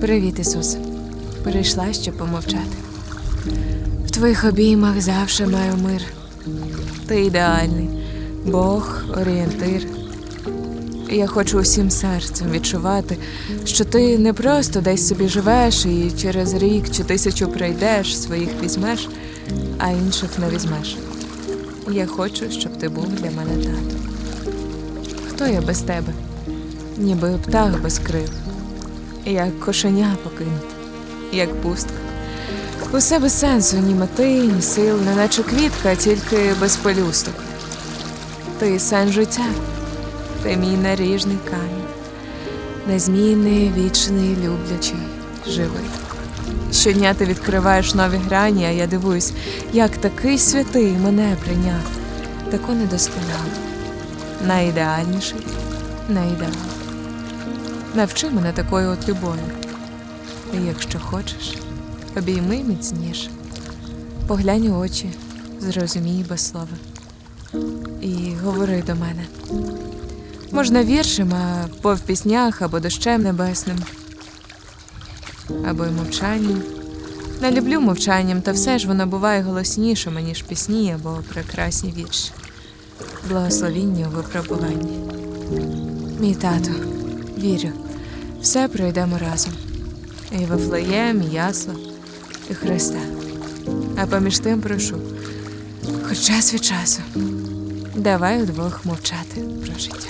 Привіт, Ісус. Прийшла, щоб помовчати. В твоїх обіймах завжди маю мир. Ти ідеальний, Бог, орієнтир. Я хочу усім серцем відчувати, що ти не просто десь собі живеш і через рік чи тисячу прийдеш, своїх візьмеш, а інших не візьмеш. Я хочу, щоб ти був для мене татом. Хто я без тебе? Ніби птах без крил, як кошеня покинуте, як пустка. Усе без сенсу, ні мети, ні сил, неначе квітка, тільки без пелюсток. Ти сен життя, ти мій наріжний камінь, незмінний, вічний, люблячий, живий. Щодня ти відкриваєш нові грані, а я дивуюсь, як такий святий мене прийняв, таку недосконалу, найідеальніший, найідеал. Навчи мене такою от любов'ю. І якщо хочеш, обійми міцніше, поглянь у очі, зрозумій без слова. І говори до мене. Можна віршем, а по в піснях або дощем небесним, або й мовчанням. Не люблю мовчанням, та все ж воно буває голоснішим, ніж пісні або прекрасні вірші. Благословіння у випробуванні. Мій тато, вірю, все пройдемо разом. І Вифлеєм, і Ясла, і Христа. А поміж тим прошу, хоч час від часу, давай удвох мовчати про життя.